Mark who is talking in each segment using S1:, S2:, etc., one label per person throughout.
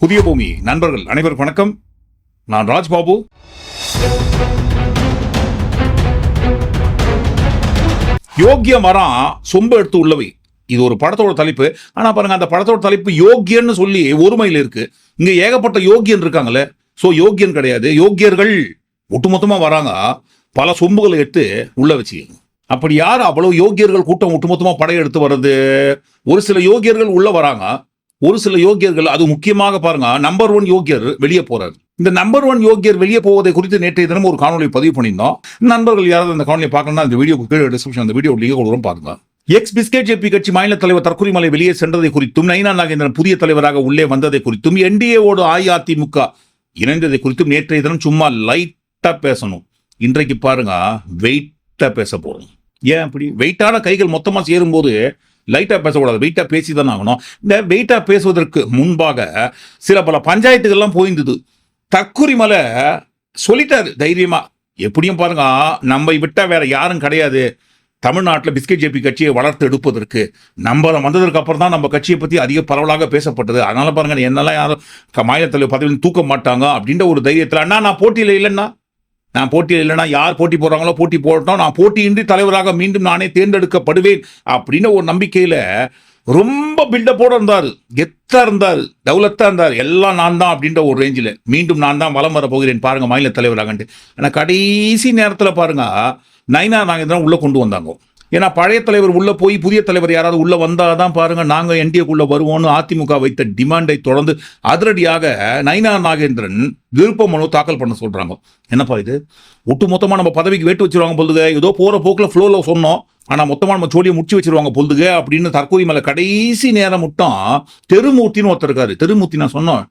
S1: புதிய பூமி. நண்பர்கள் அனைவருக்கும் வணக்கம். நான் ராஜ்பாபு. யோக்கிய மரம் சொம்பு எடுத்து உள்ளவை. இது ஒரு படத்தோட தலைப்பு. ஆனா பாருங்க அந்த படத்தோட தலைப்பு யோக்கியன்னு சொல்லி ஒருமையில் இருக்கு. இங்க ஏகப்பட்ட யோக்கியன் இருக்காங்களே சோ யோக்கியன் கிடையாது. யோக்கியர்கள் ஒட்டுமொத்தமா வராங்க. பல சொம்புகளை எடுத்து உள்ள வச்சுக்கோங்க அப்படி யார் அவ்வளவு யோக்கியர்கள் கூட்டம் ஒட்டுமொத்தமா படையெடுத்து வர்றது? ஒரு சில யோக்கியர்கள் உள்ள வராங்க. ஒரு சில யோக்கியர்கள் அது முக்கியமாக பாருங்க நம்பர் ஒன் யோக்கியர் வெளியே போறாரு. இந்த நம்பர் ஒன் யோக்கியர் வெளியே போவதை குறித்து நேற்றைய தினம் ஒரு காணொலி பதிவு பண்ணியிருந்தோம். நண்பர்கள் யாராவது அந்த காணொலியை பார்க்கணும்னா அந்த வீடியோ கீழே டிஸ்கிரிப்ஷன் அந்த வீடியோ லிங்க் கொடுக்கும் பாருங்க எக்ஸ் பிஸ்கெட் ஜேபி கட்சி மாநில தலைவர் தற்கொலைமலை வெளியே சென்றதை குறித்தும் நைனா நாகேந்திரன் புதிய தலைவராக உள்ளே வந்ததை குறித்தும் என்டிஏவோடு அஇஅதிமுக இணைந்ததை குறித்தும் நேற்றைய தினம் சும்மா லைட்டா பேசணும். இன்றைக்கு பாருங்க வெயிட்டா பேச போறோம். ஏன் அப்படி? வெயிட்டான கைகள் மொத்தமா சேரும்போது லைட்டாக பேசக்கூடாது வெயிட்டாக பேசி தான் ஆகணும். இந்த வெயிட்டாக பேசுவதற்கு முன்பாக சில பல பஞ்சாயத்துகள்லாம் போயிருந்தது. தக்குரிமலை சொல்லிட்டாரு தைரியமாக எப்படியும் பாருங்க நம்ம விட்டால் வேற யாரும் கிடையாது. தமிழ்நாட்டில் பிஸ்கெட் ஜேபி கட்சியை வளர்த்து எடுப்பதற்கு. நம்ம வந்ததற்கு அப்புறம் தான் நம்ம கட்சியை பற்றி அதிக பரவலாக பேசப்பட்டது. அதனால பாருங்க என்னெல்லாம் யாரும் மாநில தலைவர் பதவியில் தூக்க மாட்டாங்க அப்படின்ற ஒரு தைரியத்தில் அண்ணா நான் போட்டியில் இல்லைன்னா? நான் போட்டியில் இல்லைன்னா யார் போட்டி போடுறாங்களோ போட்டி போடட்டும். நான் போட்டியின்றி தலைவராக மீண்டும் நானே தேர்ந்தெடுக்கப்படுவேன் அப்படின்னு ஒரு நம்பிக்கையில் ரொம்ப பில்டப்போட இருந்தார். கெத்தாக இருந்தார். டெவலத்தாக இருந்தார். எல்லாம் நான் தான் அப்படின்ற ஒரு ரேஞ்சில் மீண்டும் நான் தான் வலம் வர போகிறேன். மாநில தலைவராகன்ட்டு. ஆனால் கடைசி நேரத்தில் பாருங்கள் நைனா நாகேந்திரன் உள்ளே கொண்டு வந்தாங்க. ஏன்னா பழைய தலைவர் உள்ளே போய் புதிய தலைவர் யாராவது உள்ள வந்தாதான் பாருங்க நாங்கள் என்டிஏக்குள்ளே வருவோம்னு அதிமுக வைத்த டிமாண்டை தொடர்ந்து அதிரடியாக நைனா நாகேந்திரன் விருப்ப மனு தாக்கல் பண்ண சொல்றாங்க. என்னப்பா இது? ஒட்டுமொத்தமா நம்ம பதவிக்கு வேட்டு வச்சிருவாங்க பொழுதுக ஏதோ போகிற போக்கில் ஃப்ளோவில் சொன்னோம். ஆனால் மொத்தமாக நம்ம சோழியை முடிச்சு வச்சிருவாங்க பொழுதுக அப்படின்னு தற்கொலை மேலே கடைசி நேரம் மட்டும் தெருமூர்த்தின்னு ஒருத்தர் இருக்காரு. தெருமூர்த்தி நான் சொன்னோம்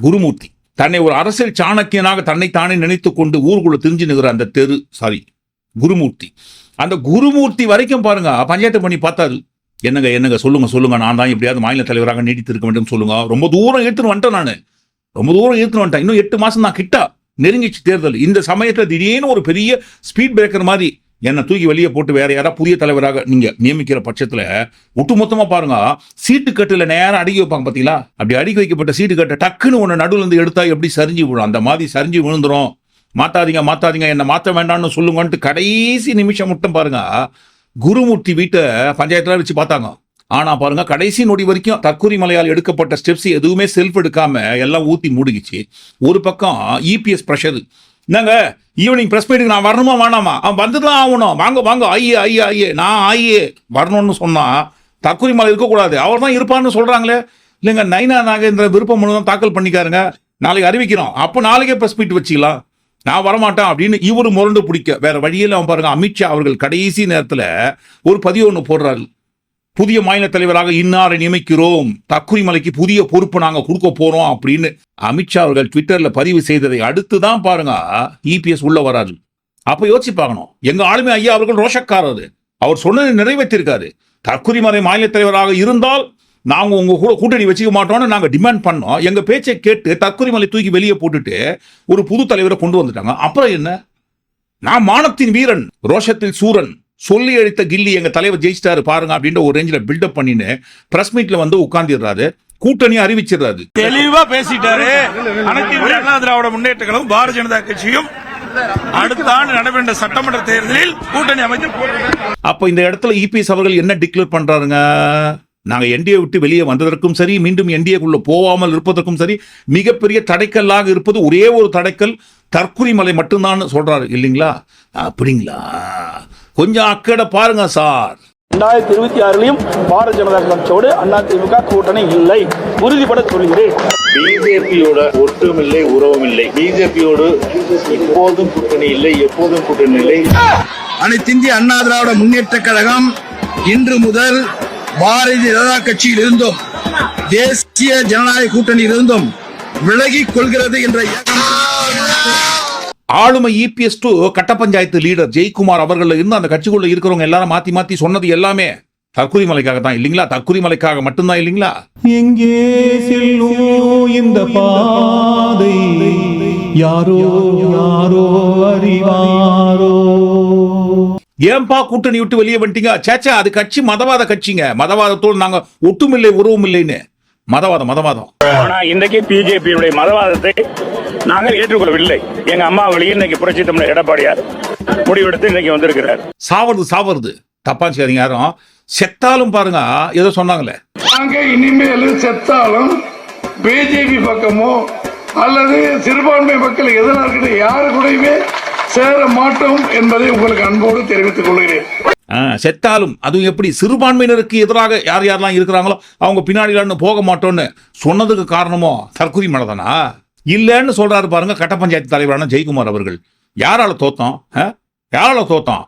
S1: குருமூர்த்தி. தன்னை ஒரு அரசியல் சாணக்கியனாக தன்னை தானே நினைத்துக் கொண்டு ஊருக்குள்ளே தெரிஞ்சு நிற்கிற அந்த தெரு சாரி குருமூர்த்தி. அந்த குருமூர்த்தி வரைக்கும் பாருங்க. பஞ்சாயத்து பண்ணி பார்த்தாரு என்னங்க என்னங்க சொல்லுங்க சொல்லுங்க. நான் தான் எப்படியாவது மாநில தலைவராக நீடித்திருக்க வேண்டும் சொல்லுங்க. ரொம்ப தூரம் எடுத்துன்னு வந்துட்டேன் நான். ரொம்ப தூரம் எடுத்துன்னு வந்துட்டேன். இன்னும் எட்டு மாசம் நான் கிட்ட. நெருங்கிச்சு தேர்தல். இந்த சமயத்தில் திடீர்னு ஒரு பெரிய ஸ்பீட் பிரேக்கர் மாதிரி என்னை தூக்கி வெளியே போட்டு வேற யாராவது புதிய தலைவராக நீங்க நியமிக்கிற பட்சத்தில் ஒட்டுமொத்தமாக பாருங்க. சீட்டு கட்டில் நேரம் அடுக்கி வைப்பாங்க பார்த்தீங்களா அப்படி அடுக்கி வைக்கப்பட்ட சீட்டு கட்டை டக்குன்னு ஒன்று நடுவில் இருந்து எடுத்தா எப்படி சரிஞ்சு விழும்? அந்த மாதிரி சரிஞ்சு விழுந்துரும். மாத்தாதீங்க மாத்தாதீங்க என்ன மாத்த வேண்டாம்னு சொல்லுங்கன்ட்டு கடைசி நிமிஷம் மட்டும் பாருங்க. குருமூர்த்தி வீட்டை பஞ்சாயத்துல வச்சு பார்த்தாங்க. ஆனா பாருங்க கடைசி நொடி வரைக்கும் தற்கூரி மலையால் எடுக்கப்பட்ட ஸ்டெப்ஸ் எதுவுமே செல்ஃப் எடுக்காம எல்லாம் ஊத்தி மூடிக்கிச்சு. ஒரு பக்கம் இபிஎஸ் ப்ரெஷர் என்னங்க? ஈவினிங் ப்ரெஸ் மீட்டுக்கு நான் வரணுமா வேணாமா? அவன் வந்து தான் ஆகணும். வாங்க வாங்க ஐயே ஐயே ஐயே நான் ஐயே வரணும்னு சொன்னா தக்குரி மலை இருக்கக்கூடாது. அவர் தான் இருப்பான்னு சொல்றாங்களே. இல்லைங்க நைனா நாகேந்திர விருப்பம் மனு தான் தாக்கல் பண்ணிக்காருங்க. நாளைக்கு அறிவிக்கிறோம். அப்போ நாளைக்கே ப்ரெஸ் மீட் வச்சுக்கலாம். நான் வரமாட்டேன் அப்படின்னு இவரு முரண்டு பிடிக்க. வேற வழியில் அவன் பாருங்க அமித்ஷா அவர்கள் கடைசி நேரத்தில் ஒரு பதிவு ஒன்று போடுறாரு. புதிய மாநில தலைவராக இன்னாரை நியமிக்கிறோம். தக்குரிமலைக்கு புதிய பொறுப்பு நாங்கள் கொடுக்க போறோம் அப்படின்னு அமித்ஷா அவர்கள் ட்விட்டரில் பதிவு செய்ததை அடுத்து தான் பாருங்க இபிஎஸ் உள்ள வராரு அப்போ யோசிச்சு பார்க்கணும். எங்க ஆளுமை ஐயா அவர்கள் ரோஷக்காரர். அவர் சொன்னதை நிறைவேற்றிருக்காரு. தற்குறிமலை மாநில தலைவராக இருந்தால் நாங்க உங்க கூட கூட்டணி வச்சுக்க மாட்டோம்னு நாங்க டிமாண்ட் பண்ணோம். எங்க பேச்சை கேட்டு தற்குறிமலை தூக்கி வெளியே போட்டுட்டு ஒரு புது தலைவரை கொண்டு வந்துட்டாங்க. அப்புறம் என்ன? நான் மானத்தின் வீரன் ரோஷத்தில் சூரன் சொல்லி அழித்த கில்லி எங்க தலைவர் ஜெயிச்சிட்டாரு பாருங்க அப்படின்ற ஒரு ரேஞ்சில் பில்டப் பண்ணின்னு பிரஸ் மீட்ல வந்து உட்கார்ந்துடுறாரு. கூட்டணி அறிவிச்சிடுறாரு.
S2: தெளிவா பேசிட்டாரு. அனைத்து அண்ணா திராவிட முன்னேற்ற கழகம் பாரதிய ஜனதா கட்சியும் அடுத்த ஆண்டு நடைபெற்ற சட்டமன்ற தேர்தலில் கூட்டணி போட்டியிடுறாங்க.
S1: அப்ப இந்த இடத்துல இபிஎஸ் அவர்கள் என்ன டிக்ளேர் பண்றாருங்க? நாங்க என்டிஏ விட்டு வெளியே வந்ததற்கும் சரி மீண்டும் என்டிஏக்குள்ள போகாமல் இருப்பதற்கும் சரி மிகப்பெரிய தடைக்கல்லாக இருப்பது ஒரே ஒரு தடைக்கல் தற்குறிமலை மட்டும்தான் சொல்றாரு இல்லைங்களா? அப்படிங்களா? கொஞ்சம் அக்கறை பாருங்க சார்.
S3: ரெண்டாயிரத்தி இருபத்தி ஆறுலையும் பாரதிய ஜனதா கட்சியோடு அதிமுக கூட்டணி இல்லை. உறுதிபட சொல்கிறேன்
S4: பிஜேபியோட ஒட்டுமில்லை உறவுமில்லை. பிஜேபியோடு இப்போதும் கூட்டணி இல்லை எப்போதும் கூட்டணி இல்லை.
S5: அனைத்திந்திய அண்ணா திராவிட முன்னேற்ற கழகம் இன்று முதல் பாரதிய ஜனதா கட்சியில் இருந்தும் தேசிய ஜனநாயக கூட்டணியில் இருந்தும் விலகிக் கொள்கிறது என்ற
S1: ஆளுமை இபிஎஸ் டு கட்ட பஞ்சாயத்து லீடர் ஜெயக்குமார் அவர்கள் இருந்து அந்த கட்சிக்குள்ள இருக்கிறவங்க எல்லாரும் மாத்தி மாத்தி சொன்னது எல்லாமே தற்குறி மலைக்காக தான் இல்லைங்களா? தற்குறி மலைக்காக மட்டும்தான் இல்லைங்களா?
S6: எங்கே செல்லும் இந்த பாதை? யாரோ யாரோ அறிவாரோ?
S1: ஏன்பா கூட்டணி விட்டு வெளியே வந்துட்டீங்க? சேச்சா அது கட்சி மதவாத கட்சிங்க. மதவாதத்தோடு நாங்க ஒட்டுமில்லை உறவும் இல்லைன்னு. மதவாதம் மதவாதம்.
S3: ஆனா இன்றைக்கு பிஜேபியுடைய மதவாதத்தை நாங்கள் ஏற்றுக்கொள்ளவில்லை. எங்க அம்மா வழியில் இன்னைக்கு புரட்சி தமிழர் எடப்பாடியார் முடிவெடுத்து இன்னைக்கு வந்திருக்கிறார்.
S1: சாவறது சாவறது தப்பா செய்யாதீங்க யாரும். செத்தாலும் பாருங்க ஏதோ சொன்னாங்களே.
S7: நாங்க இனிமேல் செத்தாலும் பிஜேபி பக்கமோ அல்லது சிறுபான்மை மக்கள் எதிராக இருக்கிற யாரு கூடயுமே சேர மாட்டோம் என்பதை உங்களுக்கு அன்போடு தெரிவித்துக் கொள்கிறேன்.
S1: செத்தாலும் அதுவும் எப்படி சிறுபான்மையினருக்கு எதிராக யார் யாரெல்லாம் இருக்கிறாங்களோ அவங்க பின்னாடிலான்னு போக மாட்டோம்னு சொன்னதுக்கு காரணமோ தற்கொலை மேலதானா? இல்லைன்னு சொல்றாரு பாருங்க கட்ட பஞ்சாயத்து தலைவரான ஜெயக்குமார் அவர்கள். யாரால தோத்தோம்? ஆ? யாரால தோத்தோம்?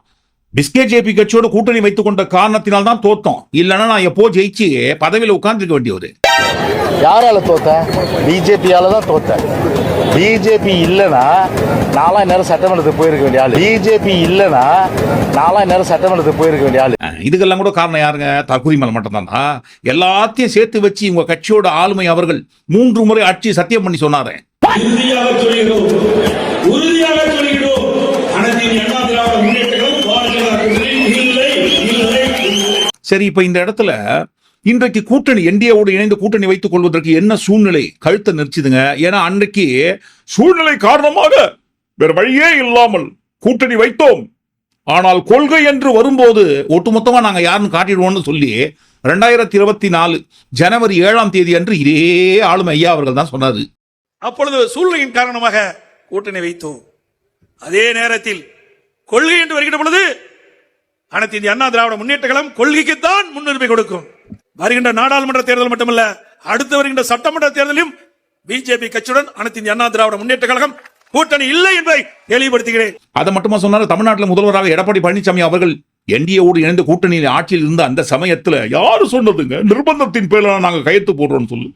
S1: பிஸ்கெட் ஜேபி கட்சியோட கூட்டணி வைத்துக் கொண்ட காரணத்தினால் தான் தோத்தோம். இல்லைன்னா நான் எப்போ ஜெயிச்சு பதவியில உட்கார்ந்துருக்க வேண்டியவர்
S8: யாரால தோத்த பிஜேபியால தான் தோத்த பிஜேபி இல்லைன்னா நாலாம் நேரம் சட்டமன்றத்துக்கு போயிருக்க வேண்டிய ஆளு. பிஜேபி இல்லைன்னா நாலாம் நேரம் சட்டமன்றத்துக்கு போயிருக்க வேண்டிய ஆளு.
S1: இதுக்கெல்லாம் கூட காரணம் யாருங்க? தற்கொலை மேல மட்டும்தானா. எல்லாத்தையும் சேர்த்து வச்சு உங்க கட்சியோட ஆளுமை அவர்கள் மூன்று முறை ஆட்சி சத்தியம் பண்ணி சொன்னாரே. சரி இப்ப இந்த இடத்துல இன்றைக்கு கூட்டணி என்டிஏவோடு இணைந்து கூட்டணி வைத்துக் கொள்வதற்கு என்ன சூழ்நிலை? கழுத்தை நிறுத்துதுங்க ஏன்னா அன்றைக்கு சூழ்நிலை காரணமாக வேறு வழியே இல்லாமல் கூட்டணி வைத்தோம். ஆனால் கொள்கை என்று வரும்போது ஒட்டுமொத்தமாக நாங்கள் யாருன்னு காட்டிடுவோம்னு சொல்லி ரெண்டாயிரத்தி இருபத்தி நாலு ஜனவரி ஏழாம் தேதி அன்று இதே ஆளும் ஐயா அவர்கள் தான் சொன்னார்.
S2: அப்பொழுது சூழ்நிலையின் காரணமாக கூட்டணி வைத்தோம். அதே நேரத்தில் கொள்கை என்று வருகிற பொழுது அனைத்து இந்திய அண்ணா திராவிட முன்னேற்ற கழகம் கொள்கைக்குத்தான் முன்னுரிமை கொடுக்கும். வருகின்ற நாடாளுமன்ற தேர்தல் மட்டுமல்ல அடுத்து வருகின்ற சட்டமன்ற தேர்தலையும் பிஜேபி கட்சியுடன் அனைத்து இந்திய அண்ணா திராவிட முன்னேற்ற கழகம் கூட்டணி இல்லை என்பதை தெளிவுபடுத்துகிறேன்.
S1: அதை மட்டுமா சொன்னாலும் தமிழ்நாட்டில் முதல்வராக எடப்பாடி பழனிசாமி அவர்கள் என்டிஏவோடு இணைந்து கூட்டணியில் ஆட்சியில் இருந்த அந்த சமயத்தில் யாரு சொன்னதுங்க? நிர்பந்தத்தின் பேரில் நாங்க கையெழுத்து போடுறோம்னு சொல்லு.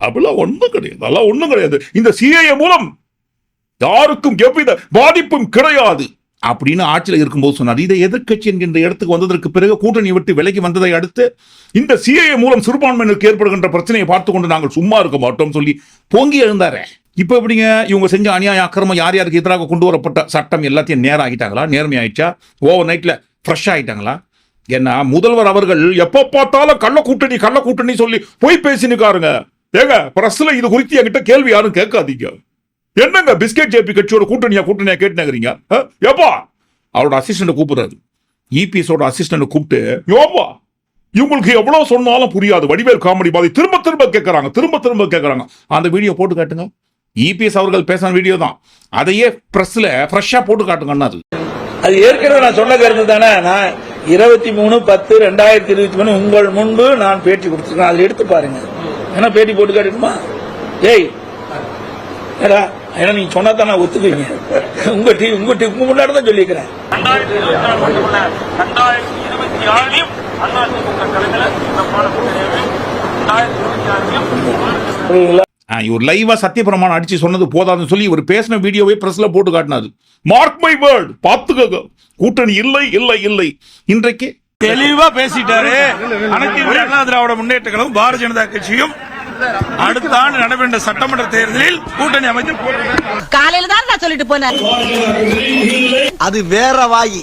S1: அப்படிலாம் ஒன்றும் கிடையாது. அதெல்லாம் ஒன்றும் கிடையாது. இந்த சிஏஏ மூலம் யாருக்கும் எவ்வித பாதிப்பும் கிடையாது. அப்படின்னு ஆட்சியில் இருக்கும்போது சொன்னார். இதை எதிர்க்கட்சி என்கின்ற இடத்துக்கு வந்ததற்கு பிறகு கூட்டணி விட்டு விலகி வந்ததை அடுத்து இந்த சிஏஏ மூலம் சிறுபான்மையினருக்கு ஏற்படுகின்ற பிரச்சனையை பார்த்து கொண்டு நாங்கள் சும்மா இருக்க மாட்டோம் சொல்லி பொங்கி எழுந்தாரே. இப்போ எப்படிங்க? இவங்க செஞ்ச அநியாய அக்கிரமம் யார் யாருக்கு எதிராக கொண்டு வரப்பட்ட சட்டம் எல்லாத்தையும் நேரம் ஆகிட்டாங்களா நேர்மை ஆயிடுச்சா ஓவர் நைட்டில் ஃப்ரெஷ் ஆயிட்டாங்களா? ஏன்னா முதல்வர் அவர்கள் எப்போ பார்த்தாலும் கள்ள கூட்டணி கள்ள கூட்டணி சொல்லி போய் பேசினுக்காருங்க. ஏங்க பிரஸ்ல இது குறித்து என்கிட்ட கேள்வி யாரும் கேட்காதீங்க. என்னங்க பிஸ்கெட் ஜேபி கட்சியோட கூட்டணியா கூட்டணியா கேட்டுனேங்கிறீங்க? எப்பா அவரோட அசிஸ்டன்ட் கூப்பிடுறாரு. இபிஎஸோட அசிஸ்டன்ட் கூப்பிட்டு யோப்பா இவங்களுக்கு எவ்வளவு சொன்னாலும் புரியாது. வடிவேல் காமெடி மாதிரி திரும்ப திரும்ப கேட்கறாங்க திரும்ப திரும்ப கேட்கறாங்க அந்த வீடியோ போட்டு காட்டுங்க. இபிஎஸ் அவர்கள் பேசின வீடியோ தான். அதையே பிரஸ்ல ஃப்ரெஷ்ஷா போட்டு காட்டுங்கன்னா அது.
S9: அது ஏற்கனவே நான் சொன்ன கருத்து தானே. நான் இருபத்தி மூணு பத்து ரெண்டாயிரத்தி இருபத்தி மூணு உங்கள் முன்பு நான் பேட்டி கொடுத்துருக்கேன். அதில் எடுத்து பாருங்க. ஏன்னா பேட்டி போட்டு காட்டுமா? ஏய் ஏடா ஏன்னா நீங்க சொன்னா தான் நான் ஒத்துக்குவீங்க. உங்க டீ உங்க டீ உங்க முன்னாடி தான் சொல்லியிருக்கிறேன்.
S1: ஆ, இவர் லைவா சத்தியபிரமாணம் அடிச்சு சொன்னது போதாதுன்னு சொல்லி இவர் பேசின வீடியோவே பிரஸ்ல போட்டு காட்டினாரு. மார்க் மை வேர்ட் பாத்துக்கங்க கூட்டணி இல்லை இல்லை இல்லை. இன்றைக்கு
S2: தெளிவா பேசிட்டாரு. அனைத்து திராவிட முன்னேற்ற கழகம் பாரதிய ஜனதா கட்சியும் அடுத்த ஆண்டு நடைபெற்ற சட்டமன்ற தேர்தலில் கூட்டணி அமைத்து
S10: காலையில தான் நான் சொல்லிட்டு போனேன்.
S8: அது வேற வாயி.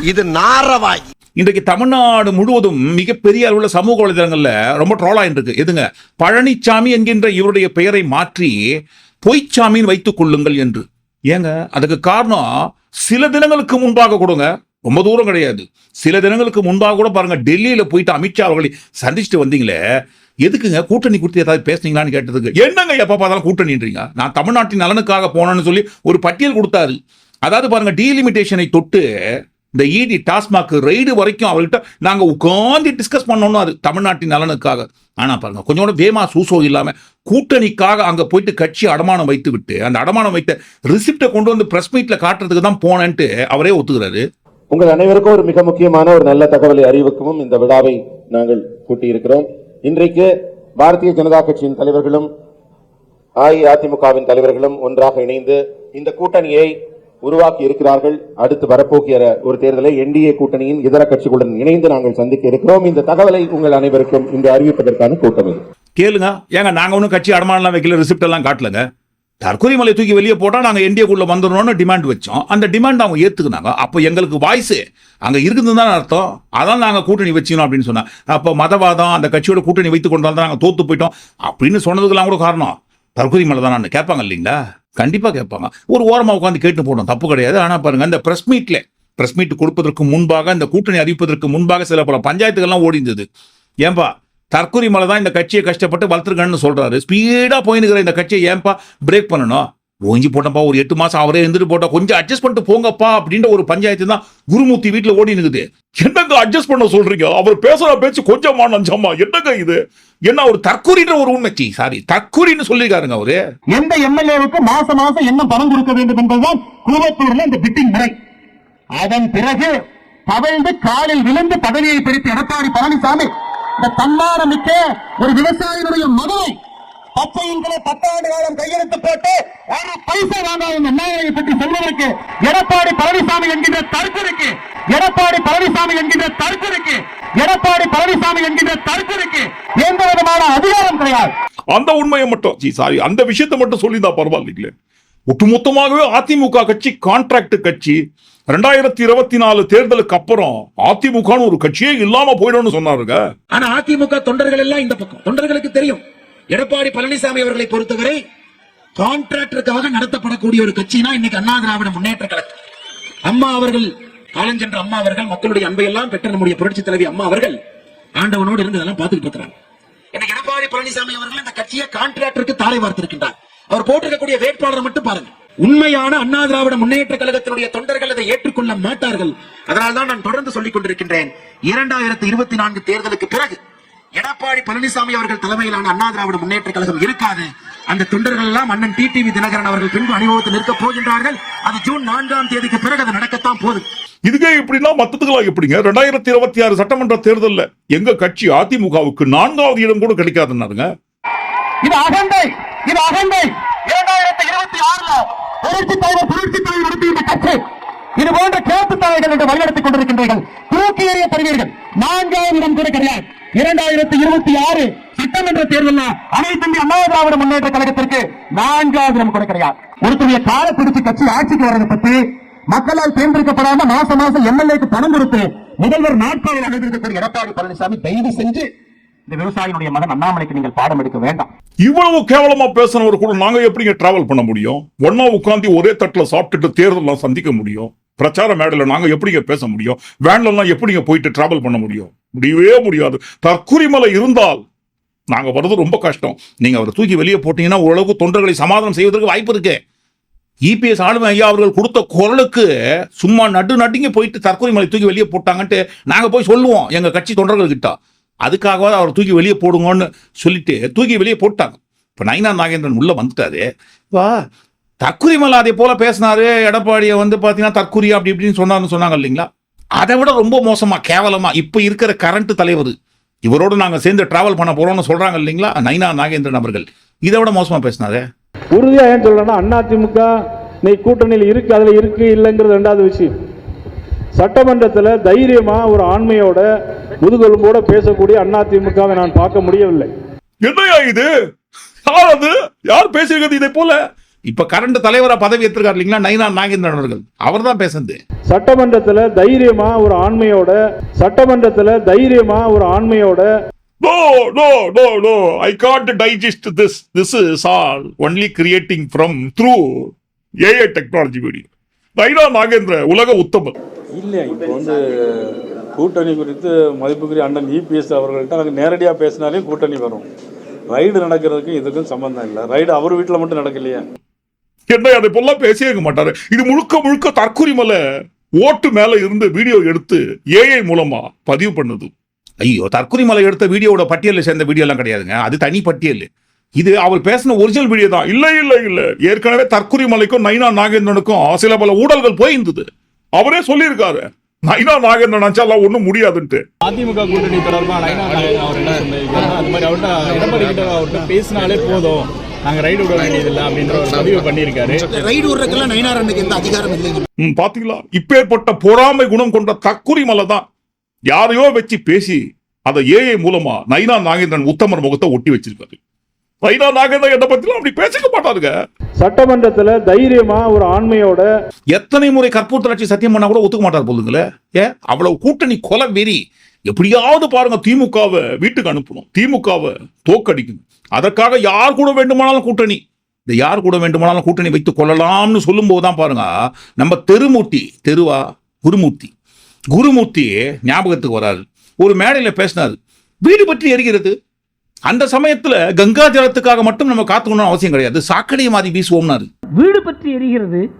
S8: இது நார வாயி.
S1: இன்றைக்கு தமிழ்நாடு முழுவதும் மிகப்பெரிய அளவுல சமூக வலைதளங்கள்ல ரொம்ப ட்ரோலாயின் இருக்கு. எதுங்க? பழனிசாமி என்கின்ற இவருடைய பெயரை மாற்றி பொய்ச்சாமின்னு வைத்துக் கொள்ளுங்கள் என்று. ஏங்க? அதுக்கு காரணம் சில தினங்களுக்கு முன்பாக கொடுங்க. ரொம்ப தூரம் கிடையாது. சில தினங்களுக்கு முன்பாக கூட பாருங்க டெல்லியில் போயிட்டு அமித்ஷா அவர்களை சந்திச்சுட்டு வந்தீங்களே எதுக்குங்க கூட்டணி குறித்து ஏதாவது பேசுனீங்களான்னு கேட்டதுக்கு என்னங்க எப்போ பார்த்தாலும் கூட்டணின்றீங்க? நான் தமிழ்நாட்டின் நலனுக்காக போனேன்னு சொல்லி ஒரு பட்டியல் கொடுத்தாரு. அதாவது பாருங்க டீலிமிட்டேஷனை தொட்டு இந்த இடி டாஸ்மாக் ரெய்டு வரைக்கும் அவர்கிட்ட நாங்கள் உட்காந்து டிஸ்கஸ் பண்ணோம்னு அது தமிழ்நாட்டின் நலனுக்காக. ஆனால் பாருங்க கொஞ்சோட வேமா சூசோ இல்லாமல் கூட்டணிக்காக அங்கே போயிட்டு கட்சி அடமானம் வைத்து விட்டு அந்த அடமானம் வைத்த ரிசிப்டை கொண்டு வந்து ப்ரெஸ் மீட்டில் காட்டுறதுக்கு தான் போனேன்ட்டு அவரே ஒத்துக்கிறாரு.
S11: உங்கள் அனைவருக்கும் ஒரு மிக முக்கியமான ஒரு நல்ல தகவலை அறிவிக்கவும் இந்த விழாவை நாங்கள் கூட்டியிருக்கிறோம். இன்றைக்கு பாரதிய ஜனதா கட்சியின் தலைவர்களும் அஇஅதிமுகவின் தலைவர்களும் ஒன்றாக இணைந்து இந்த கூட்டணியை உருவாக்கி இருக்கிறார்கள். அடுத்து வரப்போகிற ஒரு தேர்தலை என்டிஏ கூட்டணியின் இதர கட்சிகளுடன் இணைந்து நாங்கள் சந்திக்க இருக்கிறோம். இந்த தகவலை உங்கள் அனைவருக்கும் இன்று அறிவிப்பதற்கான கூட்டம் இது.
S1: கேளுங்க. ஏங்க நாங்க ஒன்றும் கட்சி அடமானம்லாம் வைக்கல ரிசிப்ட் எல்லாம் காட்டலங்க. தற்கொலைமலை தூக்கி வெளியே போட்டால் நாங்கள் என்டிஏக்குள்ள வந்துடணும்னு டிமாண்ட் வச்சோம். அந்த டிமாண்ட் அவங்க ஏற்றுக்குனாங்க அப்போ எங்களுக்கு வாய்ஸ் அங்கே இருக்குதுன்னு தான் அர்த்தம். அதான் நாங்கள் கூட்டணி வச்சுக்கணும் அப்படின்னு சொன்னாங்க. அப்போ மதவாதம் அந்த கட்சியோட கூட்டணி வைத்து கொண்டு வந்தால் நாங்கள் தோற்று போயிட்டோம். அப்படின்னு சொன்னதுக்கெல்லாம் கூட காரணம். தற்கொலைமலை தானு கேட்பாங்க இல்லைங்களா? கண்டிப்பாக கேட்பாங்க. ஒரு ஓரமாக உட்காந்து கேட்டு போடணும். தப்பு கிடையாது. ஆனால் பாருங்க அந்த ப்ரெஸ் மீட்டில் ப்ரெஸ் மீட் கொடுப்பதற்கு முன்பாக அந்த கூட்டணி அறிவிப்பதற்கு முன்பாக சில பல பஞ்சாயத்துகள்லாம் ஓடிந்தது ஏன்பா? தற்கொலை மலை தான் இந்த கட்சியை கஷ்டப்பட்டு வளர்த்துருக்கன்னு சொல்றாரு. ஸ்பீடாக போயினுக்கிற இந்த கட்சியை ஏன்பா பிரேக் பண்ணணும்? ஓஞ்சி போட்டப்பா ஒரு எட்டு மாசம் அவரே இருந்துட்டு போட்டா கொஞ்சம் அட்ஜஸ்ட் பண்ணிட்டு போங்கப்பா அப்படின்ற ஒரு பஞ்சாயத்து தான் குருமூர்த்தி வீட்டில் ஓடி நிற்குது என்னங்க அட்ஜஸ்ட் பண்ண சொல்றீங்க? அவர் பேசுகிற பேச்சு கொஞ்சமா நஞ்சம்மா என்னங்க இது? என்ன ஒரு தற்கொலைன்ற ஒரு உண்மைச்சி சாரி தற்கொலைன்னு சொல்லியிருக்காருங்க அவரு.
S8: எந்த எம்எல்ஏவுக்கு மாசம் மாசம் என்ன பணம் கொடுக்க வேண்டும் என்பதுதான் கூவத்தூர்ல இந்த பிட்டிங் முறை. அதன் பிறகு தவழ்ந்து காலில் விழுந்து பதவியை பிடித்து எடப்பாடி பழனிசாமி இந்த தன்மானமிக்க ஒரு விவசாயிகளுடைய மகனை பச்சையின்களை பத்தாண்டு காலம் கையெழுத்து போட்டு பைசா வாங்காத அண்ணாமலையை பற்றி சொல்வதற்கு எடப்பாடி பழனிசாமி என்கின்ற தற்கொலைக்கு எடப்பாடி பழனிசாமி என்கின்ற தற்கொலைக்கு எடப்பாடி பழனிசாமி என்கின்ற தற்கொலைக்கு எந்த விதமான அதிகாரம் கிடையாது.
S1: அந்த உண்மையை மட்டும் ஜி சாரி அந்த விஷயத்தை மட்டும் சொல்லியிருந்தா பரவாயில்லைங்களே. ஒட்டுமொத்தமாகவே அதிமுக கட்சி கான்ட்ராக்ட் கட்சி ரெண்டாயிரத்தி இருபத்தி நாலு தேர்தலுக்கு அப்புறம் அதிமுக ஒரு கட்சியே இல்லாம போயிடும்னு சொன்னாருங்க.
S9: ஆனா அதிமுக தொண்டர்கள் எல்லாம் இந்த பக்கம். தொண்டர்களுக்கு தெரியும். எடப்பாடி பழனிசாமி அவர்களை பொறுத்தவரை கான்ட்ராக்டருக்காக நடத்தப்படக்கூடிய ஒரு கட்சினா இன்னைக்கு அண்ணா திராவிட முன்னேற்ற கழகம். அம்மா அவர்கள் காலஞ்சென்ற அம்மா அவர்கள் மக்களுடைய அன்பையெல்லாம் பெற்ற நம்முடைய புரட்சி தலைவி அம்மா அவர்கள் ஆண்டவனோடு இருந்து இதெல்லாம் பார்த்துக்கிட்டு இருக்கிறாங்க. இன்னைக்கு எடப்பாடி பழனிசாமி அவர்கள் இந்த கட்சியை கான்ட்ராக்டருக்கு தாரை வார்த்திருக்கின்றார். அவர் போட்டிருக்கக்கூடிய வேட்பாளரை மட்டும் பாருங்க. உண்மையான அண்ணா திராவிட முன்னேற்ற கழகத்தினுடைய தொண்டர்கள் அதை ஏற்றுக்கொள்ள மாட்டார்கள். அதனால்தான் நான் தொடர்ந்து சொல்லிக் கொண்டிருக்கின்றேன். இரண்டாயிரத்தி இருபத்தி நான்கு தேர்தலுக்கு பிறகு எடப்பாடி பழனிசாமி அவர்கள் தலைமையிலான அண்ணா திராவிட முன்னேற்ற கழகம் இருக்காது. அந்த தொண்டர்கள் எல்லாம் அண்ணன் டிடிவி தினகரன் அவர்கள் பின்பு அணிவகுத்து நிற்கப் போகின்றார்கள். அது ஜூன் நான்காம் தேதிக்கு பிறகு அது நடக்கத்தான் போகுது.
S1: இதுக்கே இப்படின்னா மத்ததுக்கெல்லாம் எப்படிங்க? ரெண்டாயிரத்தி இருபத்தி ஆறு சட்டமன்ற தேர்தல்ல எங்க கட்சி அதிமுகவுக்கு நான்காவது இடம் கூட கிடைக்காதுன்னாருங்க.
S8: இது அகண்டை இது அகண்டை புரட்சி தலைவர் புரட்சி தலைவர் நடத்திய இந்த கட்சி இது போன்ற கேட்டு தலைகள் என்று வழிநடத்திக் கொண்டிருக்கின்றீர்கள். தூக்கி எறிய எறியப்படுவீர்கள் நான்காவது இடம் கூட கிடையாது. இரண்டாயிரத்தி இருபத்தி ஆறு சட்டமன்ற தேர்தலில் அனைத்து இந்திய அண்ணா திராவிட முன்னேற்ற கழகத்திற்கு நான்காவது இடம் கூட கிடையாது. ஒருத்தருடைய கால கட்சி ஆட்சிக்கு வர்றதை பத்தி மக்களால் தேர்ந்தெடுக்கப்படாம மாசம் மாசம் எம்எல்ஏக்கு பணம் கொடுத்து முதல்வர் நாட்காலில் அகழ்ந்திருக்கக்கூடிய எடப்பாடி பழனிசாமி தயவு செஞ்சு இந்த விவசாயினுடைய மகன் அண்ணாமலைக்கு நீங்கள் பாடம் எடுக்க வேண்டாம்.
S1: இவ்வளவு கேவலமா பேசினவர் கூட நாங்க எப்படிங்க டிராவல் பண்ண முடியும்? ஒன்னா உட்காந்து ஒரே தட்டுல சாப்பிட்டுட்டு தேர்தலாம் சந்திக்க முடியும்? பிரச்சார மேடையில் நாங்க எப்படிங்க பேச முடியும்? வேன்ல எல்லாம் எப்படிங்க போயிட்டு டிராவல் பண்ண முடியும்? முடியவே முடியாது. தற்குறிமலை இருந்தால் நாங்க வர்றது ரொம்ப கஷ்டம். நீங்க அவரை தூக்கி வெளியே போட்டீங்கன்னா ஓரளவுக்கு தொண்டர்களை சமாதானம் செய்வதற்கு வாய்ப்பு இருக்கு. இபிஎஸ் ஆளுமை ஐயா அவர்கள் கொடுத்த குரலுக்கு சும்மா நடு நடுங்க போயிட்டு தற்கொலை மலை தூக்கி வெளியே போட்டாங்கன்ட்டு நாங்க போய் சொல்லுவோம் எங்க கட்சி தொண்டர்கள் கிட்ட அதுக்காகவாது அவர் தூக்கி வெளியே போடுங்கன்னு சொல்லிட்டு தூக்கி வெளியே போட்டாங்க. இப்ப நைனா நாகேந்திரன் உள்ள வந்துட்டாரு. இப்போ தற்குறி மலை அதே போல பேசினாரு. எடப்பாடியை வந்து பாத்தீங்கன்னா தற்குறி அப்படி இப்படின்னு சொன்னாருன்னு சொன்னாங்க இல்லைங்களா? அதை விட ரொம்ப மோசமா கேவலமா இப்போ இருக்கிற கரண்ட் தலைவர் இவரோடு நாங்க சேர்ந்து டிராவல் பண்ண போறோம்னு சொல்றாங்க இல்லைங்களா? நைனா நாகேந்திரன் அவர்கள். இதை விட மோசமா பேசினாரு.
S6: உறுதியாக ஏன் சொல்லணும்னா அதிமுக நீ கூட்டணியில் இருக்கு அதுல இருக்கு இல்லைங்கிறது ரெண்டாவது விஷயம். சட்டமன்றத்தில் தைரியமா ஒரு ஆண்மையோட முதுகெலும்போட பேசக்கூடிய அதிமுகவை நான் பார்க்க முடியவில்லை
S1: என்னையா இது யார் அது யார் பேசியிருக்கிறது இதை போல இப்ப கரண்ட் தலைவரா பதவி ஏற்றிருக்காரு இல்லைங்களா நைனா நாகேந்திரன் அவர்கள் அவர் தான் பேசுறது
S6: சட்டமன்றத்தில் தைரியமா ஒரு ஆண்மையோட சட்டமன்றத்தில் தைரியமா ஒரு ஆண்மையோட
S1: No, no, no, no. I can't digest this. This is all only creating from through AI technology video. நைனா நாகேந்திர உலக உத்தமர்.
S6: இல்லை இப்போ வந்து கூட்டணி குறித்து மதிப்புக்குரிய அண்ணன் இபிஎஸ் அவர்கள்ட்ட நாங்கள் நேரடியாக பேசினாலே கூட்டணி வரும். ரைடு நடக்கிறதுக்கும் இதுக்கும் சம்பந்தம் இல்லை. ரைடு அவர் வீட்டில் மட்டும் நடக்கலையே.
S1: என்ன அதை போல பேசியே இருக்க மாட்டாரு. இது முழுக்க முழுக்க தற்கொலை மேல ஓட்டு மேல இருந்து வீடியோ எடுத்து ஏஐ மூலமா பதிவு பண்ணுது ஐயோ தற்கொலை மலை எடுத்த வீடியோட பட்டியலில் சேர்ந்த வீடியோ எல்லாம் கிடையாதுங்க. அது தனி பட்டியல். இது அவர் பேசின ஒரிஜினல் வீடியோ தான். இல்ல இல்ல இல்ல. ஏற்கனவே தற்கொலை மலைக்கும் நைனா நாகேந்திரனுக்கும் சில பல ஊழல்கள் போயிருந்தது. அவரே சொல்லியிருக்காரு. நைனா நாகேந்திரன் நினைச்சாலாம் ஒண்ணும் முடியாதுன்ட்டு.
S6: அதிமுக கூட்டணி தொடர்பாக நைனா நாகேந்திரன் அவர் என்ன சொல்லியிருக்காருன்னா அந்த மாதிரி அவர்கிட்ட எடப்பாடி கிட்ட அவர்கிட்ட பேசினாலே போதும். நாங்க ரைடு விட வேண்டியதில்லை அப்படின்ற ஒரு பதிவு பண்ணியிருக்காரு.
S8: ரைடு விடுறதுக்கெல்லாம் நயினாரனுக்கு எந்த அதிகாரம் இல்லைங்க.
S1: ம், பாத்தீங்களா? இப்பேற்பட்ட பொறாமை குணம் கொண்ட தக்குரி மலை தான். யாரையோ வச்சு பேசி அதை ஏஐ மூலமா நைனா நாகேந்திரன் உத்தமர் முகத்தை ஒட்டி வச்சிருக்காரு. நைனா நாகேந்திரன் என்ன பத்திலாம் அப்படி பேசிக்க மாட்டாருங்க
S6: சட்டமன்றத்தில் தைரியமா ஒரு ஆண்மையோட
S1: எத்தனை முறை கற்பூரத்தில் வச்சு சத்தியம் பண்ணா கூட ஒத்துக்க மாட்டார் போதுங்களே ஏ? அவ்வளவு கூட்டணி கொலை வெறி எப்படியாவது பாருங்க திமுகவை வீட்டுக்கு அனுப்பணும். திமுகவை தோக்கடிக்கணும். அதற்காக யார் கூட வேண்டுமானாலும் கூட்டணி. இந்த யார் கூட வேண்டுமானாலும் கூட்டணி வைத்துக் கொள்ளலாம்னு சொல்லும்போது தான் பாருங்க நம்ம தெருமூர்த்தி தெருவா? குருமூர்த்தி. குருமூர்த்தி ஞாபகத்துக்கு வராது ஒரு மேடையில் பேசினார். வீடு பற்றி எரிகிறது. அந்த சமயத்துல கங்கா ஜலத்துக்காக மட்டும் நம்ம காத்துக்கணும்னு அவசியம் கிடையாது. சாக்கடை மாதிரி வீசுவோம்னாரு.
S10: வீடு பற்றி எரிகிறது.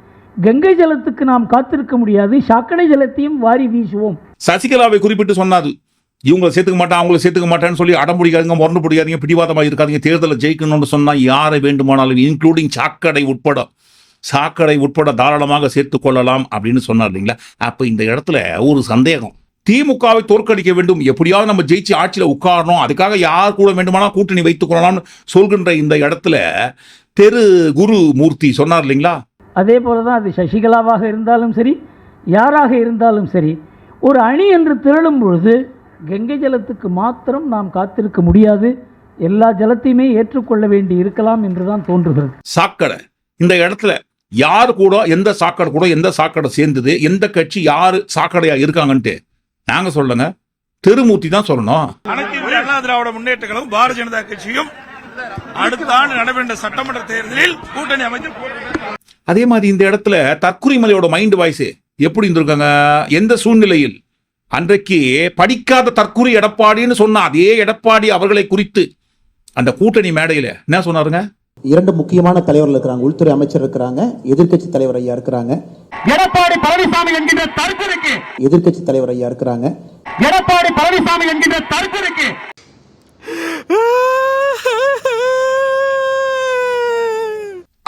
S10: கங்கை ஜலத்துக்கு நாம் காத்திருக்க முடியாது. சாக்கடை ஜலத்தையும் வாரி வீசுவோம்.
S1: சசிகலாவை குறிப்பிட்டு சொன்னாரு. இவங்களை சேர்த்துக்க மாட்டேன் அவங்களை சேர்த்துக்க மாட்டேன்னு சொல்லி அடம் பிடிக்காதீங்க முரண்டு பிடிக்காதீங்க பிடிவாதமாக இருக்காதீங்க தேர்தலில் ஜெயிக்கணும்னு சொன்னா யாரை வேண்டுமானாலும் இன்க்ளூடிங் சாக்கடை உட்பட சாக்கடை உட்பட தாராளமாக சேர்த்துக் கொள்ளலாம் அப்படின்னு சொன்னார் இல்லைங்களா? அப்ப இந்த இடத்துல ஒரு சந்தேகம். திமுகவை தோற்கடிக்க வேண்டும். எப்படியாவது நம்ம ஜெயிச்சு ஆட்சியில் உட்காரணும். அதுக்காக யார் கூட வேண்டுமானா கூட்டணி வைத்துக் கொள்ளலாம்னு சொல்கின்ற இந்த இடத்துல தெரு குரு மூர்த்தி சொன்னார் இல்லைங்களா?
S10: அதே போல தான் அது சசிகலாவாக இருந்தாலும் சரி யாராக இருந்தாலும் சரி ஒரு அணி என்று திரளும் பொழுது கங்கை ஜலத்துக்கு மாத்திரம் நாம் காத்திருக்க முடியாது. எல்லா ஜலத்தையுமே ஏற்றுக்கொள்ள வேண்டி இருக்கலாம் என்றுதான் தோன்றுகிறது.
S1: சாக்கடை. இந்த இடத்துல யார் கூட எந்த சாக்கடை கூட எந்த சாக்கடை சேர்ந்தது எந்த கட்சி யாரு சாக்கடையா இருக்காங்கன்ட்டு நாங்க சொல்லுங்க திருமூர்த்தி தான் சொல்லணும்.
S2: அனைத்து இந்திய அண்ணா திராவிட முன்னேற்ற கழகம் பாரதிய ஜனதா கட்சியும் அடுத்த ஆண்டு நடைபெற்ற சட்டமன்ற தேர்தலில் கூட்டணி போட்டியிடுகிறது.
S1: அதே மாதிரி இந்த இடத்துல தற்குறிமலையோட மைண்ட் வாய்ஸ் எப்படி இருந்திருக்காங்க? எந்த சூழ்நிலையில்? அன்றைக்கு படிக்காத தற்குறி எடப்பாடின்னு சொன்ன அதே எடப்பாடி அவர்களை குறித்து அந்த கூட்டணி மேடையில என்ன சொன்னாருங்க?
S8: இரண்டு முக்கியமான தலைவர்கள் இருக்கிறாங்க உள்துறை அமைச்சர் இருக்கிறாங்க எதிர்க்கட்சி தலைவர் ஐயா இருக்கிறாங்க. எடப்பாடி பழனிசாமி என்கின்ற தற்கொலைக்கு எதிர்க்கட்சி தலைவர் ஐயா இருக்கிறாங்க. எடப்பாடி பழனிசாமி என்கின்ற தற்கொலைக்கு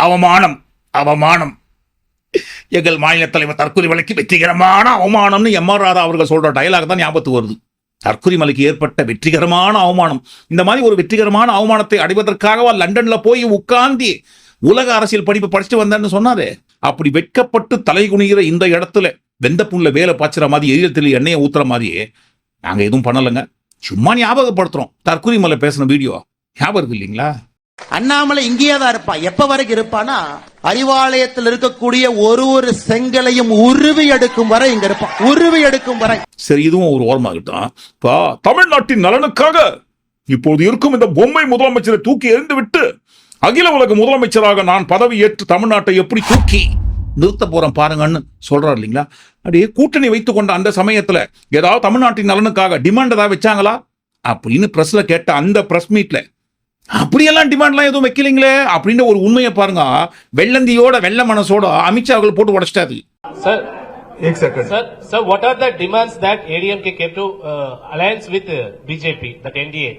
S1: அவமானம் அவமானம். எங்கள் மாநில தலைவர் தற்கொலை வழக்கு வெற்றிகரமான அவமானம்னு எம் ஆர் ராதா அவர்கள் சொல்ற டயலாக் தான் ஞாபகத்துக்கு வருது. தற்கொலை மலைக்கு ஏற்பட்ட வெற்றிகரமான அவமானம். இந்த மாதிரி ஒரு வெற்றிகரமான அவமானத்தை அடைவதற்காகவா லண்டன்ல போய் உட்கார்ந்து உலக அரசியல் படிப்பு படிச்சுட்டு வந்தேன்னு சொன்னாரு? அப்படி வெட்கப்பட்டு தலை குனிகிற இந்த இடத்துல வெந்த புல்ல வேலை பாய்ச்சுற மாதிரி எரியத்தில் எண்ணெயை ஊத்துற மாதிரியே நாங்க எதுவும் பண்ணலைங்க. சும்மா ஞாபகப்படுத்துறோம். தற்கொலை மலை பேசின வீடியோ. ஞாபகம் இருக்கு இல்லைங்களா?
S8: அண்ணாமலை இங்கேயே தான் இருப்பான் எப்ப வரைக்கும் இருப்பானா அறிவாலயத்தில் இருக்கக்கூடிய ஒரு ஒரு செங்கலையும் உருவி எடுக்கும் வரை இங்க இருப்பான் உருவி எடுக்கும் வரை.
S1: சரி இதுவும் ஒரு ஓரமாகட்டும் இப்போ தமிழ்நாட்டின் நலனுக்காக இப்போது இருக்கும் இந்த பொம்மை முதலமைச்சரை தூக்கி எறிந்து விட்டு அகில உலக முதலமைச்சராக நான் பதவி ஏற்று தமிழ்நாட்டை எப்படி தூக்கி? நிறுத்த போறேன் பாருங்கன்னு சொல்றாரு இல்லைங்களா? அப்படியே கூட்டணி வைத்துக் கொண்ட அந்த சமயத்துல ஏதாவது தமிழ்நாட்டின் நலனுக்காக டிமாண்ட் ஏதாவது வச்சாங்களா? அப்படின்னு பிரஸ்ல கேட்ட அந்த பிரஸ் மீட்ல அப்படியெல்லாம் டிமாண்ட்லாம் எதுவும் வைக்கலீங்களே? அப்படின்னு ஒரு உண்மையை பாருங்க. வெள்ளந்தியோட வெள்ள மனசோட அமித்ஷா அவர்கள் போட்டு உடைச்சிட்டாரு.
S12: Sir, sir, sir, what are the demands that ADMK came to uh, alliance with uh, BJP, that NDA?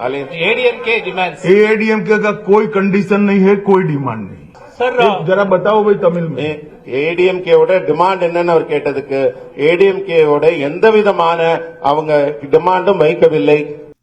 S12: ADMK demands.
S7: ADMK का कोई कंडीशन नहीं है कोई डिमांड नहीं
S12: Sir, uh,
S7: जरा बताओ भाई तमिल में
S11: ஏடிஎம்கேவோட டிமாண்ட் என்னன்னு அவர் கேட்டதுக்கு ஏடிஎம்கேவோட எந்த விதமான அவங்க டிமாண்டும் வைக்கவில்லை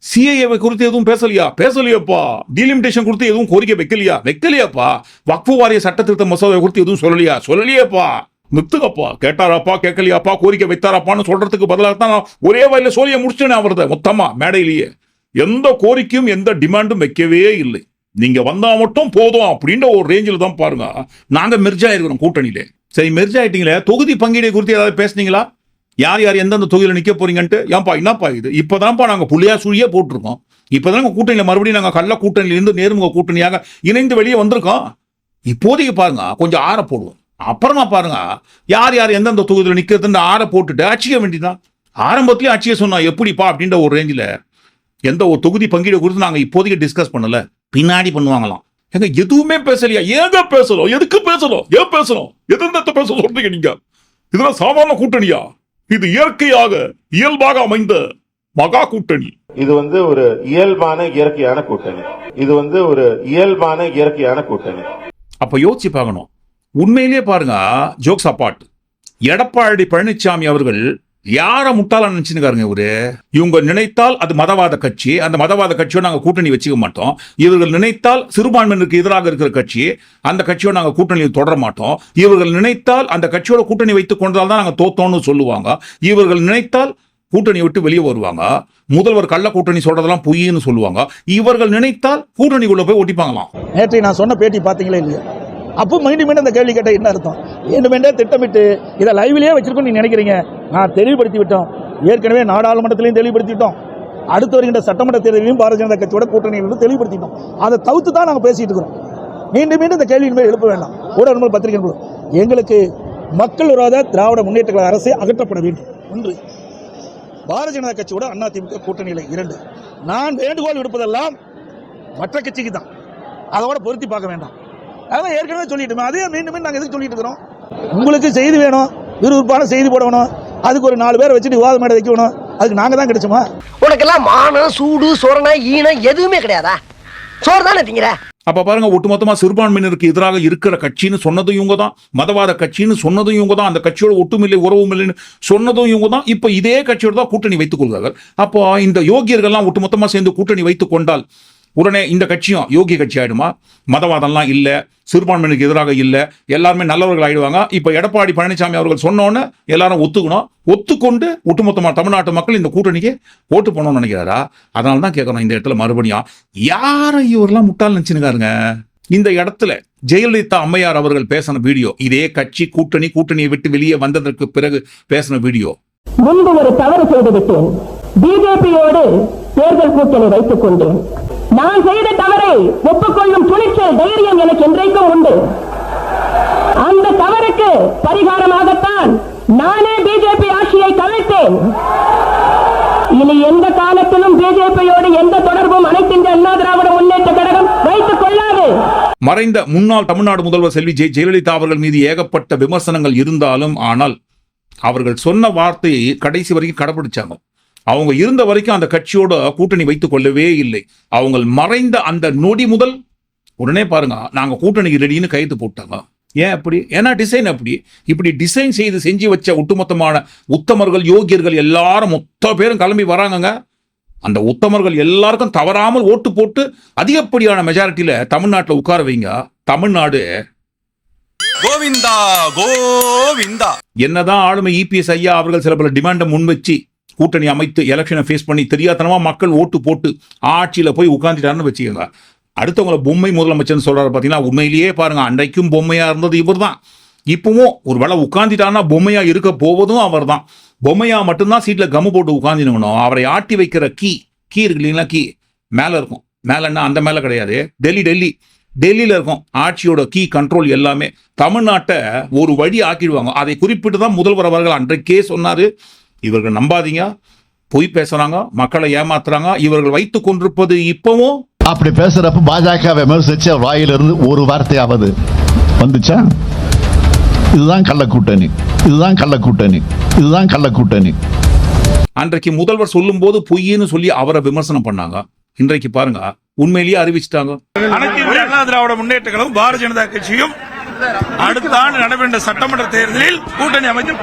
S1: சிஏஏ குறித்து எதுவும் பேசலையா பேசலையாப்பா டீலிமிட்டேஷன் குறித்து எதுவும் கோரிக்கை வைக்கலையா வைக்கலையாப்பா வக்ஃபு வாரிய சட்ட திருத்த மசோதா குறித்து எதுவும் சொல்லலையா சொல்லலையேப்பா நிறுத்துங்கப்பா கேட்டாராப்பா கேட்கலையாப்பா கோரிக்கை வைத்தாராப்பான்னு சொல்றதுக்கு பதிலாக தான் நான் ஒரே வயல சோழிய முடிச்சேனே அவரது மொத்தமா மேடையிலேயே எந்த கோரிக்கையும் எந்த டிமாண்டும் வைக்கவே இல்லை. நீங்க வந்தா மட்டும் போதும் அப்படின்ற ஒரு ரேஞ்சில் தான் பாருங்க. நாங்க மெர்ஜா இருக்கிறோம் கூட்டணியிலே. சரி மெர்ஜா ஆயிட்டீங்களே? தொகுதி பங்கீடு குறித்து ஏதாவது பேசுனீங்களா? யார் யார் எந்தெந்த தொகுதியில் நிற்க போறீங்கன்ட்டு? ஏன்பா என்னப்பா இது? இப்போதான்ப்பா நாங்கள் புள்ளியா சுழியே போட்டிருக்கோம். இப்பதான் உங்க கூட்டணியில் மறுபடியும் நாங்கள் கள்ள கூட்டணியிலிருந்து நேர்முக கூட்டணியாக இணைந்து வெளியே வந்திருக்கோம். இப்போதைக்கு பாருங்க கொஞ்சம் ஆற போடுவோம். அப்புறமா பாருங்க யார் யார் எந்தெந்த தொகுதியில் நிற்கிறதுன்னு ஆற போட்டுட்டு அச்சிக்க வேண்டியதான் ஆரம்பத்திலேயே அச்சிய சொன்னா எப்படிப்பா அப்படின்ற ஒரு ரேஞ்சில் எந்த ஒரு தொகுதி பங்கீடு குறித்து நாங்க இப்போதைக்கு டிஸ்கஸ் பண்ணல. பின்னாடி பண்ணுவாங்களாம். ஏங்க எதுவுமே பேசலையா? ஏங்க பேசணும்? எதுக்கு பேசணும்? ஏன் பேசணும்? எதிர்த்த பேச சொல்றீங்க நீங்க? இதெல்லாம் சாதாரண கூட்டணியா? இது இயற்கையாக இயல்பாக அமைந்த மகா கூட்டணி.
S11: இது வந்து ஒரு இயல்பான இயற்கையான கூட்டணி. இது வந்து ஒரு இயல்பான இயற்கையான கூட்டணி.
S1: அப்ப யோசிச்சு பார்க்கணும். உண்மையிலேயே பாருங்க ஜோக்ஸ் அப்பாட் எடப்பாடி பழனிசாமி அவர்கள் யார முட்டாள நினைச்சுன்னு இவரு. இவங்க நினைத்தால் அது மதவாத கட்சி. அந்த மதவாத கட்சியோட நாங்க கூட்டணி வச்சுக்க மாட்டோம். இவர்கள் நினைத்தால் சிறுபான்மையினருக்கு எதிராக இருக்கிற கட்சி. அந்த கட்சியோட நாங்க கூட்டணியில் தொடர மாட்டோம். இவர்கள் நினைத்தால் அந்த கட்சியோட கூட்டணி வைத்துக் கொண்டால் தான் நாங்க தோத்தோம்னு சொல்லுவாங்க. இவர்கள் நினைத்தால் கூட்டணி விட்டு வெளியே வருவாங்க. முதல்வர் கள்ள கூட்டணி சொல்றதெல்லாம் பொய்ன்னு சொல்லுவாங்க. இவர்கள் நினைத்தால் கூட்டணிக்குள்ள போய் ஒட்டிப்பாங்களாம்.
S8: நேற்று நான் சொன்ன பேட்டி பாத்தீங்களா இல்லையா?
S2: அப்போ மீண்டும் மீண்டும் இந்த கேள்வி கேட்ட என்ன அர்த்தம்? வேண்டுமென்றே திட்டமிட்டு இதை லைவ்லேயே வச்சிருக்கோம் நீ நினைக்கிறீங்க. நான் தெளிவுபடுத்தி விட்டோம் ஏற்கனவே நாடாளுமன்றத்திலையும் தெளிவுபடுத்திட்டோம் அடுத்து வருகின்ற சட்டமன்ற தேர்தலையும் பாரதிய ஜனதா கட்சியோட கூட்டணியிலிருந்து தெளிவுபடுத்திட்டோம். அதை தவிர்த்து தான் நாங்கள் பேசிகிட்டு இருக்கிறோம். மீண்டும் மீண்டும் இந்த கேள்வியின் மேல் எழுப்ப வேண்டாம். ஊடகங்கள் பத்திரிகை நண்பர்கள். எங்களுக்கு மக்கள் விரோத திராவிட முன்னேற்ற கழக அரசு அகற்றப்பட வேண்டும். ஒன்று பாரதிய ஜனதா கட்சியோட அதிமுக கூட்டணியில் இரண்டு. நான் வேண்டுகோள் விடுப்பதெல்லாம் மற்ற கட்சிக்கு தான் அதோட பொருத்தி பார்க்க வேண்டாம். அதான் ஏற்கனவே சொல்லிட்டுமே. அதே மீண்டும் மீண்டும் நாங்கள் எதுக்கு சொல்லிட்டு இருக்கிறோம்? உங்களுக்கு செய்தி வேணும். விறுவிறுப்பான செய்தி போடணும் அதுக்கு ஒரு நாலு பேரை வச்சுட்டு விவாத மேடை வைக்கணும் அதுக்கு நாங்கள் தான் கிடைச்சோமா?
S13: உனக்கெல்லாம் மானம் சூடு சொரணை ஈனம் எதுவுமே கிடையாதா? சோறு தானே திங்கிற?
S1: அப்ப பாருங்க ஒட்டுமொத்தமா சிறுபான்மையினருக்கு எதிராக இருக்கிற கட்சின்னு சொன்னதும் இவங்க தான். மதவாத கட்சின்னு சொன்னதும் இவங்க தான். அந்த கட்சியோட ஒட்டுமில்லை உறவும் இல்லைன்னு சொன்னதும் இவங்க தான். இப்ப இதே கட்சியோட தான் கூட்டணி வைத்துக் கொள்கிறார்கள். அப்போ இந்த யோகியர்கள்லாம் ஒட்டுமொத்தமா சேர்ந்து கூட்டணி வைத்துக் கொண்டால் உடனே இந்த கட்சியும் யோகி கட்சி ஆயிடுமா? மதவாதம்லாம் இல்ல சிறுபான்மையினருக்கு எதிராக இல்ல எல்லாருமே நல்லவர்கள் ஆயிடுவாங்க. இப்ப எடப்பாடி பழனிசாமி அவர்கள் சொன்னோன்னு எல்லாரும் ஒத்துக்கணும். ஒத்துக்கொண்டு ஒட்டுமொத்தமா தமிழ்நாட்டு மக்கள் இந்த கூட்டணிக்கு ஓட்டு போனோம்னு நினைக்கிறாரா? அதனால தான் கேட்கணும் இந்த இடத்துல மறுபடியும். யாரை இவரெல்லாம் முட்டாள் நினைச்சுனுக்காருங்க? இந்த இடத்துல ஜெயலலிதா அம்மையார் அவர்கள் பேசின வீடியோ இதே கட்சி கூட்டணி கூட்டணியை விட்டு வெளியே வந்ததற்கு பிறகு பேசின வீடியோ.
S13: முன்பு ஒரு தவறு செய்துவிட்டேன் பிஜேபியோடு தேர்தல் கூட்டணி வைத்துக் கொண்டேன். நான் செய்த தவறை ஒப்புக்கொள்ளும் துணிச்சல் தைரியம் எனக்கு என்றைக்கும் உண்டு. அந்த தவறுக்கு பரிகாரமாகத்தான் நானே பிஜேபி ஆட்சியை கவிழ்த்தேன் இனி எந்த காலத்திலும் பிஜேபியோடு எந்த தொடர்பும் அனைத்து இந்திய அண்ணா திராவிட முன்னேற்ற கழகம் வைத்துக் கொள்ளாது.
S1: மறைந்த முன்னாள் தமிழ்நாடு முதல்வர் செல்வி ஜெய ஜெயலலிதா அவர்கள் மீது ஏகப்பட்ட விமர்சனங்கள் இருந்தாலும் ஆனால் அவர்கள் சொன்ன வார்த்தையை கடைசி வரைக்கும் கடைபிடிச்சாங்க அவங்க இருந்த வரைக்கும் அந்த கட்சியோட கூட்டணி வைத்துக் கொள்ளவே இல்லை. அவங்க மறைந்த அந்த நொடி முதல் உடனே பாருங்க நாங்க கூட்டணிக்கு ரெடின்னு கையெழுத்து போட்டாங்க. ஏன் அப்படி? ஏன்னா டிசைன் அப்படி. இப்படி டிசைன் செய்து செஞ்சு வச்ச ஒட்டுமொத்தமான உத்தமர்கள் யோகியர்கள் எல்லாரும் மொத்த பேரும் கிளம்பி வராங்கங்க. அந்த உத்தமர்கள் எல்லாருக்கும் தவறாமல் ஓட்டு போட்டு அதிகப்படியான மெஜாரிட்டியில தமிழ்நாட்டில் உட்கார வைங்க. தமிழ்நாடு
S14: கோவிந்தா கோவிந்தா.
S1: என்னதான் ஆளுமை இபிஎஸ் ஐயா அவர்கள் சில பல டிமாண்டை முன்வச்சு கூட்டணி அமைத்து எலெக்ஷனை ஃபேஸ் பண்ணி தெரியாதனமாக மக்கள் ஓட்டு போட்டு ஆட்சியில் போய் உட்காந்துட்டாருன்னு வச்சுக்கோங்க. அடுத்தவங்களை பொம்மை முதலமைச்சர்னு சொல்கிறார் பார்த்தீங்கன்னா உண்மையிலேயே பாருங்கள் அன்றைக்கும் பொம்மையாக இருந்தது இவர்தான். இப்பவும் ஒரு வேளை உட்காந்துட்டாருன்னா பொம்மையாக இருக்க போவதும் அவர் தான் பொம்மையாக மட்டும்தான் சீட்டில் கம்மு போட்டு உட்காந்துனுங்கணும் அவரை ஆட்டி வைக்கிற கீ கீ இருக்கு இல்லைங்களா கீ? மேலே இருக்கும். மேலேன்னா அந்த மேலே கிடையாது. டெல்லி டெல்லி. டெல்லியில் இருக்கும். ஆட்சியோட கீ கண்ட்ரோல் எல்லாமே. தமிழ்நாட்டை ஒரு வழி ஆக்கிடுவாங்க. அதை குறிப்பிட்டு தான் முதல்வர் அவர்கள் அன்றைக்கே சொன்னார். இவர்கள் நம்பாதீங்க. பொய் பேசுறாங்க மக்களை ஏமாத்துறாங்க இவர்கள் வைத்துக் கொண்டிருப்பது இப்பவும்
S14: அப்படி பேசுறப்ப பாஜக விமர்சிச்ச வாயிலிருந்து ஒரு வார்த்தையாவது வந்துச்சா? இதுதான் கள்ள கூட்டணி இதுதான் கள்ள கூட்டணி இதுதான் கள்ள கூட்டணி
S1: அன்றைக்கு முதல்வர் சொல்லும்போது பொய்ன்னு சொல்லி அவரை விமர்சனம் பண்ணாங்க. இன்றைக்கு பாருங்க உண்மையிலேயே அறிவிச்சிட்டாங்க.
S15: அனைத்து அண்ணா திராவிட முன்னேற்ற கழகம் பாரதிய ஜனதா கட்சியும் அடுத்த ஆண்டு நடைபெற்ற சட்டமன்ற தேர்தலில் கூட்டணி அமைத்து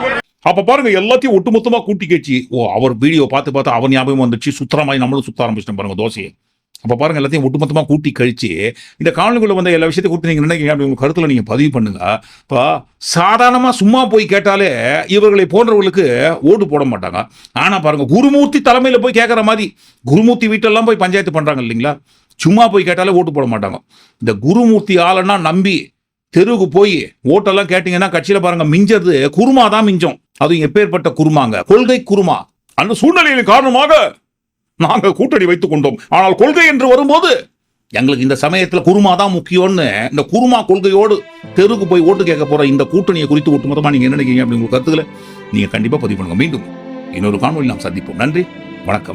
S1: அப்ப பாருங்க எல்லாத்தையும் ஒட்டுமொத்தமா கூட்டி கேச்சு. ஓ அவர் வீடியோ பார்த்து பார்த்து அவர் ஞாபகம் வந்துச்சு. சுத்தரமாய் நம்மளும் சுத்த ஆரம்பிச்சிட்டோம் பாருங்க தோசையை. அப்போ பாருங்க எல்லாத்தையும் ஒட்டுமொத்தமா கூட்டி கழிச்சு இந்த காலனிக்குள்ள வந்த எல்லா விஷயத்தையும் கூட்டி நீங்க நினைக்கிறீங்க அப்படி உங்க கருத்துல நீங்க பதிவு பண்ணுங்க. இப்போ சாதாரணமா சும்மா போய் கேட்டாலே இவர்களை போன்றவர்களுக்கு ஓட்டு போட மாட்டாங்க. ஆனா பாருங்க குருமூர்த்தி தலைமையில போய் கேட்கற மாதிரி குருமூர்த்தி வீட்டெல்லாம் போய் பஞ்சாயத்து பண்றாங்க இல்லைங்களா? சும்மா போய் கேட்டாலே ஓட்டு போட மாட்டாங்க. இந்த குருமூர்த்தி ஆளன்னா நம்பி தெருவுக்கு போய் ஓட்டெல்லாம் கேட்டிங்கன்னா கட்சியில் பாருங்கள் மிஞ்சது குருமா தான் மிஞ்சம். அதுவும் எப்பேற்பட்ட குருமாங்க? கொள்கை குருமா. அந்த சூழ்நிலையின் காரணமாக நாங்கள் கூட்டணி வைத்துக் கொண்டோம். ஆனால் கொள்கை என்று வரும்போது எங்களுக்கு இந்த சமயத்தில் குருமா தான் முக்கியம்னு இந்த குருமா கொள்கையோடு தெருக்கு போய் ஓட்டு கேட்க போற இந்த கூட்டணியை குறித்து ஒட்டுமொத்தமா நீங்க என்ன நினைக்கிறீங்க அப்படிங்கிற கருத்துக்களை நீங்க கண்டிப்பா பதிவு பண்ணுங்க. மீண்டும் இன்னொரு காணொலி நாம் சந்திப்போம். நன்றி. வணக்கம்.